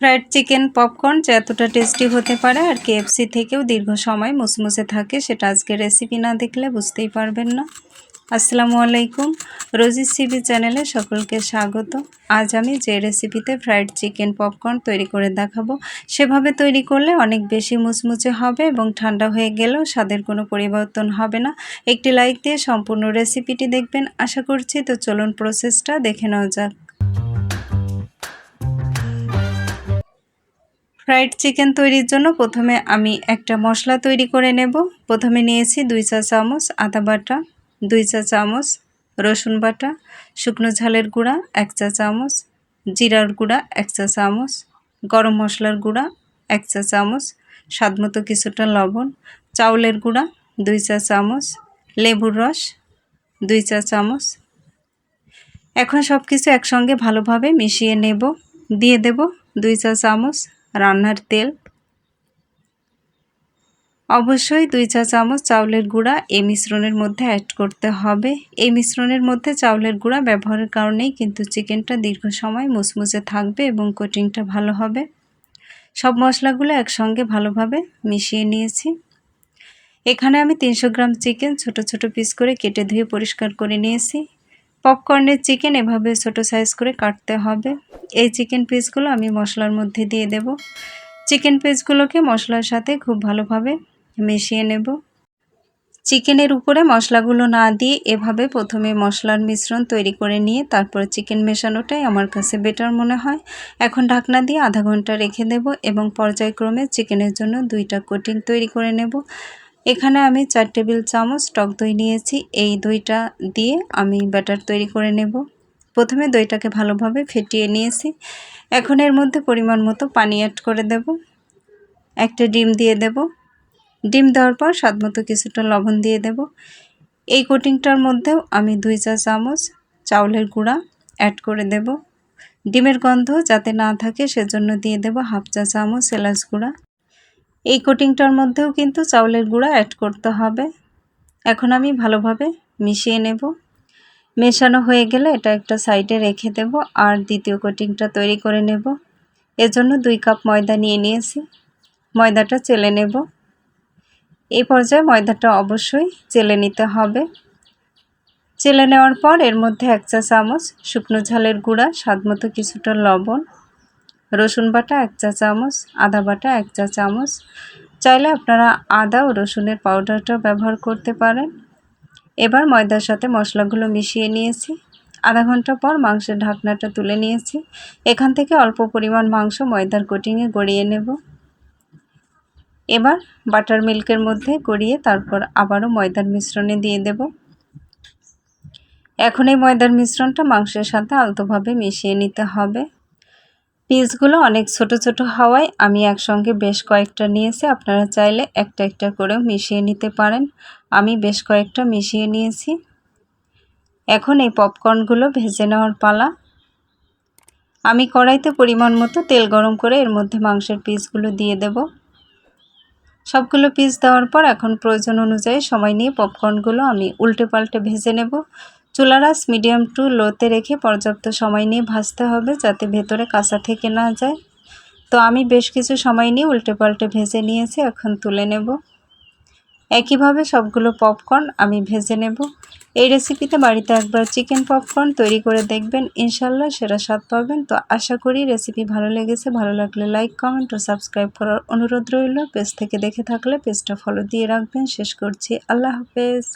Fried chicken popcorn যে এতটা tasty হতে পারে আর কেএফসি থেকেও দীর্ঘ সময় মুসমুসে থাকে সেটা আজকে রেসিপি না দেখলে বুঝতেই পারবেন না। আসসালামু আলাইকুম। রোজি সিবি চ্যানেলে সকলকে স্বাগত। আজ আমি যে রেসিপিতে ফ্রাইড চিকেন পপকর্ন তৈরি করে দেখাবো, সেভাবে তৈরি করলে অনেক বেশি মুচমুচে হবে এবং ঠান্ডা হয়ে গেলেও স্বাদের কোনো পরিবর্তন হবে না। একটি লাইক দিয়ে সম্পূর্ণ রেসিপিটি দেখবেন। আশা করছি তো চলুন প্রসেসটা দেখে নেওয়া যাক। ফ্রাইড চিকেন তৈরির জন্য প্রথমে আমি একটা মশলা তৈরি করে নেব। প্রথমে নিয়েছি দুই চা চামচ আদা বাটা, দুই চা চামচ রসুন বাটা, শুকনো ঝালের গুঁড়া, এক চা চামচ জিরার গুঁড়া, এক চা চামচ গরম মশলার গুঁড়া, এক চা চামচ স্বাদমতো কিছুটা লবণ, চাউলের গুঁড়া, দুই চা চামচ লেবুর রস, দুই চা চামচ এখন সব কিছু একসঙ্গে ভালোভাবে মিশিয়ে নেব। দিয়ে দেব দুই চা চামচ রান্নার তেল। অবশ্যই দুই চা চামচ চাউলের গুঁড়া এই মিশ্রণের মধ্যে অ্যাড করতে হবে। এই মিশ্রণের মধ্যে চাউলের গুঁড়া ব্যবহারের কারণেই কিন্তু চিকেনটা দীর্ঘ সময় মুচমুচে থাকবে এবং কোটিংটা ভালো হবে। সব মশলাগুলো একসঙ্গে ভালোভাবে মিশিয়ে নিয়েছি। এখানে আমি তিনশো গ্রাম চিকেন ছোট ছোট পিস করে কেটে ধুয়ে পরিষ্কার করে নিয়েছি। পপকর্নের চিকেন এভাবে ছোট সাইজ করে কাটতে হবে। এই চিকেন পিসগুলো আমি মশলার মধ্যে দিয়ে দেব। চিকেন পিসগুলোকে মশলার সাথে খুব ভালোভাবে মিশিয়ে নেব। চিকেনের উপরে মশলাগুলো না দিয়ে এভাবে প্রথমে মশলার মিশ্রণ তৈরি করে নিয়ে তারপর চিকেন মেশানোটাই আমার কাছে বেটার মনে হয়। এখন ঢাকনা দিয়ে আধা ঘণ্টা রেখে দেব এবং পর্যায়ক্রমে চিকেনের জন্য দুইটা কোটিং তৈরি করে নেব। এখানে আমি চার টেবিল চামচ টক দই নিয়েছি। এই দইটা দিয়ে আমি ব্যাটার তৈরি করে নেব। প্রথমে দইটাকে ভালোভাবে ফেটিয়ে নিয়েছি। এখন এর মধ্যে পরিমাণ মতো পানি অ্যাড করে দেব। একটা ডিম দিয়ে দেব। ডিম দেওয়ার পর স্বাদ মতো কিছুটা লবণ দিয়ে দেব। এই কোটিংটার মধ্যেও আমি দুই চা চামচ চাউলের গুঁড়া অ্যাড করে দেব। ডিমের গন্ধ যাতে না থাকে, সেজন্য দিয়ে দেব হাফ চা চামচ এলাচ গুঁড়া। এই কোটিংটার মধ্যেও কিন্তু চাউলের গুঁড়া অ্যাড করতে হবে। এখন আমি ভালোভাবে মিশিয়ে নেব। মেশানো হয়ে গেলে এটা একটা সাইডে রেখে দেব আর দ্বিতীয় কোটিংটা তৈরি করে নেব। এজন্য দুই কাপ ময়দা নিয়ে নিয়েছি। ময়দাটা চেলে নেব। এই পর্যায়ে ময়দাটা অবশ্যই চেলে নিতে হবে। চেলে নেওয়ার পর এর মধ্যে এক চা চামচ শুকনো ঝালের গুঁড়া স্বাদ মতো কিছুটা লবণ রসুন বাটা এক চা চামচ, আদা বাটা এক চা চামচ। চাইলে আপনারা আদা ও রসুনের পাউডারটাও ব্যবহার করতে পারেন। এবার ময়দার সাথে মশলাগুলো মিশিয়ে নিয়েছি। আধা ঘণ্টা পর মাংসের ঢাকনাটা তুলে নিয়েছি। এখান থেকে অল্প পরিমাণ মাংস ময়দার কোটিংয়ে গড়িয়ে নেব। এবার বাটার মিল্কের মধ্যে গড়িয়ে তারপর আবারও ময়দার মিশ্রণে দিয়ে দেব। এখন এই ময়দার মিশ্রণটা মাংসের সাথে আলতোভাবে মিশিয়ে নিতে হবে। পিসগুলো অনেক ছোট ছোট হওয়ায় আমি একসঙ্গে বেশ কয়েকটা নিয়েছি। আপনারা চাইলে একটা একটা করেও মিশিয়ে নিতে পারেন। আমি বেশ কয়েকটা মিশিয়ে নিয়েছি। এখন এই পপকর্নগুলো ভেজে নেওয়ার পালা। আমি কড়াইতে পরিমাণ মতো তেল গরম করে এর মধ্যে মাংসের পিসগুলো দিয়ে দেব। সবগুলো পিস দেওয়ার পর এখন প্রয়োজন অনুযায়ী সময় নিয়ে পপকর্নগুলো আমি উল্টে পাল্টে ভেজে নেব। চুলারাস মিডিয়াম টু লোতে রেখে পর্যাপ্ত সময় নিয়ে ভাজতে হবে যাতে ভেতরে কাঁচা থেকে না যায়। তো আমি বেশ কিছু সময় নিয়ে উল্টে পাল্টে ভেজে নিয়েছি, এখন তুলে নেব। একইভাবে সবগুলো পপকর্ন আমি ভেজে নেব। এই রেসিপিতে বাড়িতে একবার চিকেন পপকর্ন তৈরি করে দেখবেন, ইনশাল্লাহ সেরা স্বাদ পাবেন। তো আশা করি রেসিপি ভালো লেগেছে, ভালো লাগলে লাইক, কমেন্ট ও সাবস্ক্রাইব করার অনুরোধ রইল। পেজ থেকে দেখে থাকলে পেজটা ফলো দিয়ে রাখবেন। শেষ করছি, আল্লাহ হাফেজ।